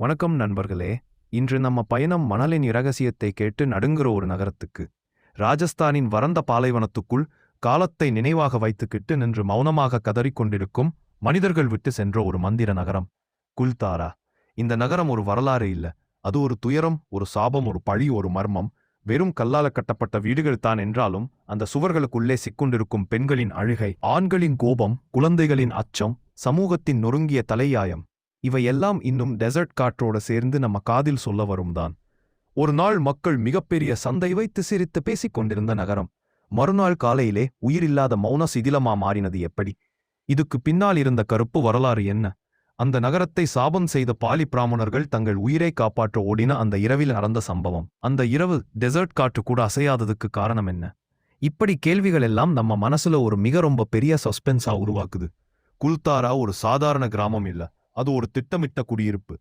வணக்கம் நண்பர்களே. இன்று நம்ம பயணம் மணலின் இரகசியத்தை கேட்டு நடுங்குற ஒரு நகரத்துக்கு. ராஜஸ்தானின் வறந்த பாலைவனத்துக்குள் காலத்தை நினைவாக வைத்துக்கிட்டு நின்று மௌனமாக கதறிக் கொண்டிருக்கும் மனிதர்கள் விட்டு சென்ற ஒரு மந்திர நகரம் குல்தாரா. இந்த நகரம் ஒரு வரலாறு இல்ல. அது ஒரு துயரம் ஒரு சாபம் ஒரு பழி ஒரு மர்மம். வெறும் கல்லால கட்டப்பட்ட வீடுகள் தான் என்றாலும் அந்த சுவர்களுக்குள்ளே சிக்குண்டிருக்கும் பெண்களின் அழுகை ஆண்களின் கோபம் குழந்தைகளின் அச்சம் சமூகத்தின் நொறுங்கிய தலையாயம் இவையெல்லாம் இன்னும் டெசர்ட் காற்றோட சேர்ந்து நம்ம காதில் சொல்ல வரும்தான். ஒரு நாள் மக்கள் மிகப்பெரிய சந்தை வைத்து சிரித்து பேசிக் கொண்டிருந்த நகரம் மறுநாள் காலையிலே உயிரில்லாத மௌன சிதிலமா மாறினது எப்படி? இதுக்கு பின்னால் இருந்த கருப்பு வரலாறு என்ன? அந்த நகரத்தை சாபம் செய்த பாலி பிராமணர்கள் தங்கள் உயிரை காப்பாற்ற ஓடின அந்த இரவில் நடந்த சம்பவம். அந்த இரவு டெசர்ட் காற்று கூட அசையாததுக்கு காரணம் என்ன? இப்படி கேள்விகள் எல்லாம் நம்ம மனசுல ஒரு மிக ரொம்ப பெரிய சஸ்பென்ஸா உருவாக்குது. குல்தாரா ஒரு சாதாரண கிராமம் இல்ல. அது ஒரு திட்டமிட்ட குடியிருப்பு.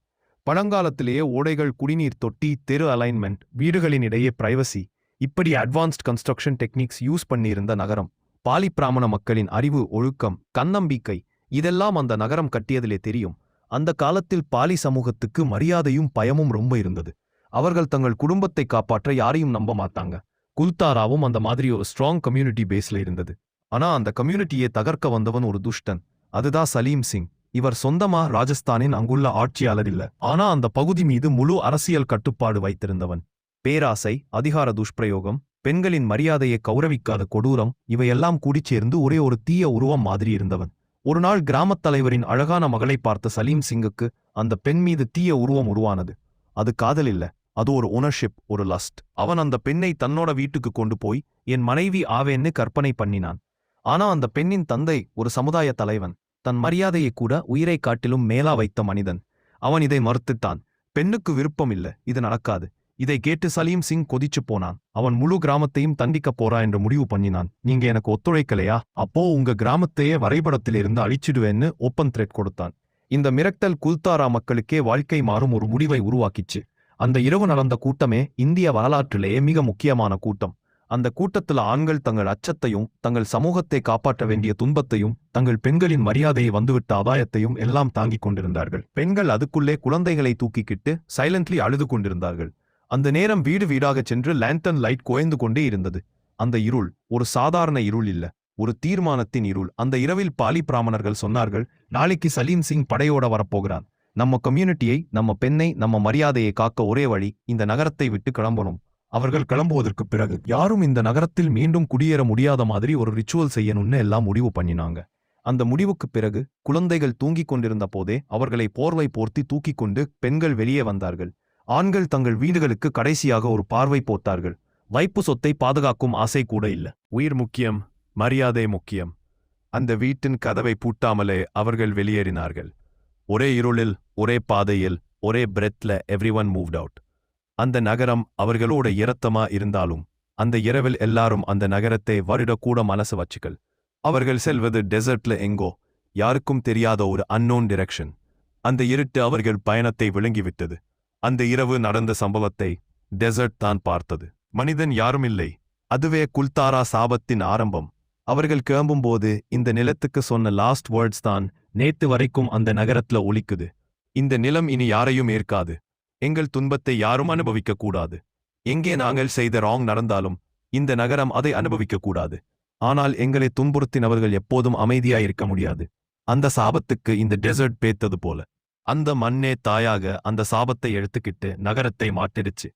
பழங்காலத்திலேயே ஓடைகள் குடிநீர் தொட்டி தெரு அலைன்மெண்ட் வீடுகளின் இடையே பிரைவசி இப்படி அட்வான்ஸ்ட் கன்ஸ்ட்ரக்ஷன் டெக்னிக்ஸ் யூஸ் பண்ணியிருந்த நகரம். பாலி பிராமண மக்களின் அறிவு ஒழுக்கம் கண்ணம்பிக்கை இதெல்லாம் அந்த நகரம் கட்டியதிலே தெரியும். அந்த காலத்தில் பாலி சமூகத்துக்கு மரியாதையும் பயமும் ரொம்ப இருந்தது. அவர்கள் தங்கள் குடும்பத்தை காப்பாற்ற யாரையும் நம்ப மாட்டாங்க. குல்தாராவும் அந்த மாதிரி ஒரு ஸ்ட்ராங் கம்யூனிட்டி பேஸ்ல இருந்தது. ஆனா அந்த கம்யூனிட்டியை தகர்க்க வந்தவன் ஒரு துஷ்டன். அதுதான் சலீம் சிங். இவர் சொந்தமா ராஜஸ்தானின் அங்குள்ள ஆட்சியாளர் இல்ல ஆனா அந்த பகுதி மீது முழு அரசியல் கட்டுப்பாடு வைத்திருந்தவன். பேராசை அதிகார துஷ்பிரயோகம் பெண்களின் மரியாதையை கௌரவிக்காத கொடூரம் இவையெல்லாம் கூடிச் சேர்ந்து ஒரே ஒரு தீய உருவம் மாதிரி இருந்தவன். ஒரு நாள் கிராமத் தலைவரின் அழகான மகளை பார்த்த சலீம் சிங்குக்கு அந்த பெண் மீது தீய உருவம் உருவானது. அது காதல் இல்ல அது ஒரு ஓனர்ஷிப் ஒரு லஸ்ட். அவன் அந்த பெண்ணை தன்னோட வீட்டுக்கு கொண்டு போய் என் மனைவி ஆவேன்னு கற்பனை பண்ணினான். ஆனா அந்த பெண்ணின் தந்தை ஒரு சமுதாய தலைவன். தன் மரியாதையை கூட உயிரை காட்டிலும் மேலா வைத்த மனிதன். அவன் இதை மறுத்துத்தான் பெண்ணுக்கு விருப்பம் இல்ல இது நடக்காது. இதை கேட்டு சலீம் சிங் கொதிச்சு போனான். அவன் முழு கிராமத்தையும் தண்டிக்கப் போறா என்று முடிவு பண்ணினான். நீங்க எனக்கு ஒத்துழைக்கலையா? அப்போ உங்க கிராமத்தையே வரைபடத்திலிருந்து அழிச்சிடுவேன்னு ஓப்பன் த்ரெட் கொடுத்தான். இந்த மிரட்டல் குல்தாரா மக்களுக்கே வாழ்க்கை மாறும் ஒரு முடிவை உருவாக்கிச்சு. அந்த இரவு நடந்த கூட்டமே இந்திய வரலாற்றிலேயே மிக முக்கியமான கூட்டம். அந்த கூட்டத்துல ஆண்கள் தங்கள் அச்சத்தையும் தங்கள் சமூகத்தை காப்பாற்ற வேண்டிய துன்பத்தையும் தங்கள் பெண்களின் மரியாதையை வந்துவிட்ட அபாயத்தையும் எல்லாம் தாங்கிக் கொண்டிருந்தார்கள். பெண்கள் அதுக்குள்ளே குழந்தைகளை தூக்கிக்கிட்டு சைலண்ட்லி அழுது கொண்டிருந்தார்கள். அந்த நேரம் வீடு வீடாகச் சென்று லேண்டன் லைட் குறைந்து கொண்டே இருந்தது. அந்த இருள் ஒரு சாதாரண இருள் இல்ல ஒரு தீர்மானத்தின் இருள். அந்த இரவில் பாலி பிராமணர்கள் சொன்னார்கள் நாளைக்கு சலீம் சிங் படையோட வரப்போகிறான். நம்ம கம்யூனிட்டியை நம்ம பெண்ணை நம்ம மரியாதையை காக்க ஒரே வழி இந்த நகரத்தை விட்டு கிளம்பணும். அவர்கள் கிளம்புவதற்கு பிறகு யாரும் இந்த நகரத்தில் மீண்டும் குடியேற முடியாத மாதிரி ஒரு ரிச்சுவல் செய்யணும்னு எல்லாம் முடிவு பண்ணினாங்க. அந்த முடிவுக்குப் பிறகு குழந்தைகள் தூங்கிக் கொண்டிருந்த போதே அவர்களை போர்வை போர்த்தி தூக்கிக் கொண்டு பெண்கள் வெளியே வந்தார்கள். ஆண்கள் தங்கள் வீடுகளுக்கு கடைசியாக ஒரு பார்வை போத்தார்கள் வைப்பு சொத்தை பாதுகாக்கும் ஆசை கூட இல்ல. உயிர் முக்கியம் மரியாதை முக்கியம். அந்த வீட்டின் கதவை பூட்டாமலே அவர்கள் வெளியேறினார்கள். ஒரே இருளில் ஒரே பாதையில் ஒரே பிரெத்ல எவ்ரி ஒன் மூவ்ட் அவுட் அந்த நகரம் அவர்களோட இரத்தமா இருந்தாலும் அந்த இரவில் எல்லாரும் அந்த நகரத்தை வருடக்கூட மனசு வச்சுக்கள் அவர்கள் செல்வது டெசர்ட்ல எங்கோ யாருக்கும் தெரியாத ஒரு அன்னோன் டிரெக்ஷன் அந்த இருட்டு அவர்கள் பயணத்தை விளங்கிவிட்டது அந்த இரவு நடந்த சம்பவத்தை டெசர்ட் தான் பார்த்தது. மனிதன் யாரும் இல்லை. அதுவே குல்தாரா சாபத்தின் ஆரம்பம். அவர்கள் கிளம்பும்போது இந்த நிலத்துக்கு சொன்ன லாஸ்ட் வேர்ட்ஸ் தான் நேத்து வரைக்கும் அந்த நகரத்துல ஒலிக்குது. இந்த நிலம் இனி யாரையும் ஏற்காது. எங்கள் துன்பத்தை யாரும் அனுபவிக்க கூடாது எங்கே நாங்கள் செய்த ராங் நடந்தாலும் இந்த நகரம் அதை அனுபவிக்க கூடாது ஆனால் எங்களை துன்புறுத்தினவர்கள் எப்போதும் அமைதியாயிருக்க முடியாது. அந்த சாபத்துக்கு இந்த டெசர்ட் பேத்தது போல. அந்த மண்ணே தாயாக அந்த சாபத்தை எடுத்துக்கிட்டு நகரத்தை மாட்டிடுச்சு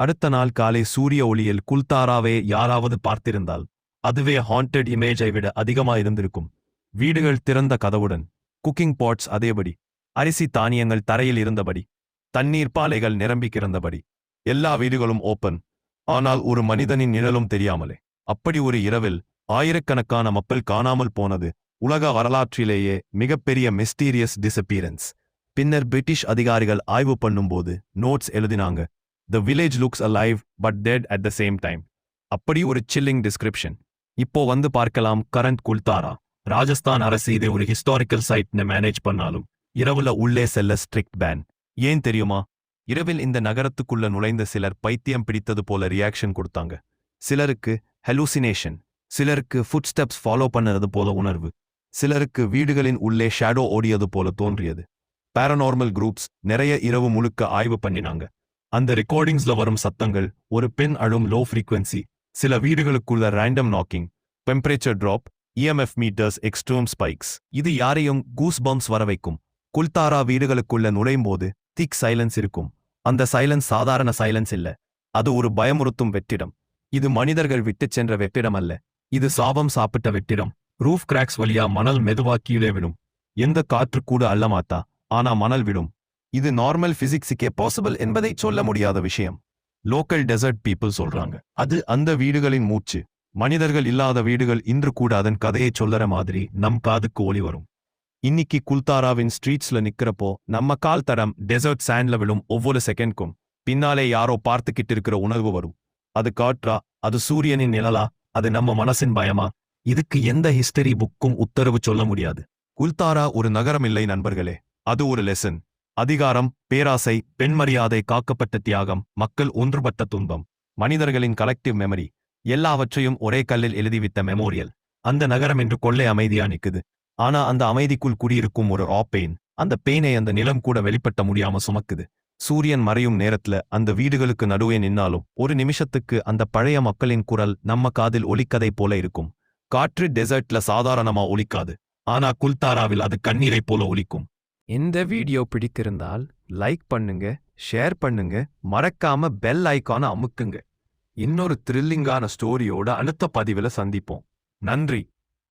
அடுத்த நாள் காலை சூரிய ஒளியில் குல்தாராவே யாராவது பார்த்திருந்தால் அதுவே ஹாண்டட் இமேஜை விட அதிகமா இருந்திருக்கும் வீடுகள் திறந்த கதவுடன் குக்கிங் பாட்ஸ் அதேபடி. அரிசி தானியங்கள் தரையில் இருந்தபடி. தண்ணீர் பாலைகள் நிரம்பி கிடந்தபடி. எல்லா வீடுகளும் ஓப்பன். ஆனால் ஒரு மனிதனின் நிழலும் தெரியாமலே. அப்படி ஒரு இரவில் ஆயிரக்கணக்கான மக்கள் காணாமல் போனது உலக வரலாற்றிலேயே மிகப்பெரிய மிஸ்டீரியஸ் டிசப்பியரன்ஸ் பின்னர் பிரிட்டிஷ் அதிகாரிகள் ஆய்வு பண்ணும்போது நோட்ஸ் எழுதினாங்க the village looks alive but dead at the same time அப்படி ஒரு சில்லிங் டிஸ்கிரிப்ஷன் இப்போ வந்து பார்க்கலாம் கரண்ட் குல்தாரா. ராஜஸ்தான் அரசு இதை ஒரு ஹிஸ்டாரிக்கல் சைட்னு மேனேஜ் பண்ணாலும் இரவுல உள்ளே செல்ல ஸ்ட்ரிக்ட் பேன் ஏன் தெரியுமா? இரவில் இந்த நகரத்துக்குள்ள நுழைந்த சிலர் பைத்தியம் பிடித்தது போல ரியாக்ஷன் கொடுத்தாங்க. சிலருக்கு ஹெலூசினேஷன் சிலருக்கு ஃபுட் ஸ்டெப்ஸ் ஃபாலோ பண்ணது போல உணர்வு சிலருக்கு வீடுகளின் உள்ளே ஷேடோ ஓடியது போல தோன்றியது. பாரநார்மல் குரூப்ஸ் நிறைய இரவு முழுக்க ஆய்வு பண்ணினாங்க. அந்த ரெக்கார்டிங்ஸ்ல வரும் சத்தங்கள் ஒரு பெண் அழும் லோ ஃப்ரீக்வன்சி சில வீடுகளுக்குள்ள random knocking temperature drop EMF meters extreme spikes இது யாரையும் கூஸ் பம்ப்ஸ் வர வைக்கும். குல்தாரா வீடுகளுக்குள்ள நுழையும் போது திக் சைலன்ஸ் இருக்கும். அந்த சைலன்ஸ் சாதாரண சைலன்ஸ் இல்ல. அது ஒரு பயமுறுத்தும் வெற்றிடம். இது மனிதர்கள் விட்டுச் சென்ற வெற்றிடம் அல்ல. இது சாபம் சாப்பிட்ட வெற்றிடம். ரூஃப் கிராக்ஸ் வழியா மணல் மெதுவா கீழே விடும் எந்த காற்று கூட அல்லமாத்தா ஆனா மணல் விடும் இது நார்மல் பிசிக்ஸுக்கே பாசிபிள் என்பதை சொல்ல முடியாத விஷயம். லோக்கல் டெசர்ட் பீப்புள் சொல்றாங்க. அது அந்த வீடுகளின் மூச்சு. மனிதர்கள் இல்லாத வீடுகள் இன்று கூட அதன் கதையை சொல்லற மாதிரி நம் காதுக்கு ஒளி வரும். இன்னைக்கு குல்தாராவின் ஸ்ட்ரீட்ஸ்ல நிக்கிறப்போ நம்ம கால் தடம் டெசர்ட் சாண்ட்ல விழும் ஒவ்வொரு செகண்ட்க்கும் பின்னாலே யாரோ பார்த்துக்கிட்டு இருக்கிற உணர்வு வரும். அது காற்றா? அது சூரியனின் நிழலா? அது நம்ம மனசின் பயமா? இதுக்கு எந்த ஹிஸ்டரி புக்கும் உத்தரவு சொல்ல முடியாது. குல்தாரா ஒரு நகரம் இல்லை நண்பர்களே. அது ஒரு லெசன். அதிகாரம் பேராசை பெண்மரியாதை காக்கப்பட்ட தியாகம் மக்கள் ஒன்றுபட்ட துன்பம் மனிதர்களின் கலெக்டிவ் மெமரி எல்லாவற்றையும் ஒரே கல்லில் எழுதிவிட்ட மெமோரியல் அந்த நகரம் என்று கொள்ளை அமைதியா நிக்குது. ஆனா அந்த அமைதிக்குள் குடியிருக்கும் ஒரு ஆ பெயின் அந்த பெயினை அந்த நிலம் கூட வெளிப்பட்ட முடியாம சுமக்குது. சூரியன் மறையும் நேரத்துல அந்த வீடுகளுக்கு நடுவே நின்னாலும் ஒரு நிமிஷத்துக்கு அந்த பழைய மக்களின் குரல் நம்ம காதில் ஒலிக்கதை போல இருக்கும். காற்று டெசர்ட்ல சாதாரணமா ஒலிக்காது. ஆனா குல்தாராவில் அது கண்ணீரை போல ஒலிக்கும். இந்த வீடியோ பிடித்திருந்தால் லைக் பண்ணுங்க ஷேர் பண்ணுங்க மறக்காம பெல் ஐக்கான அமுக்குங்க. இன்னொரு த்ரில்லிங்கான ஸ்டோரியோட அடுத்த பதிவுல சந்திப்போம். நன்றி.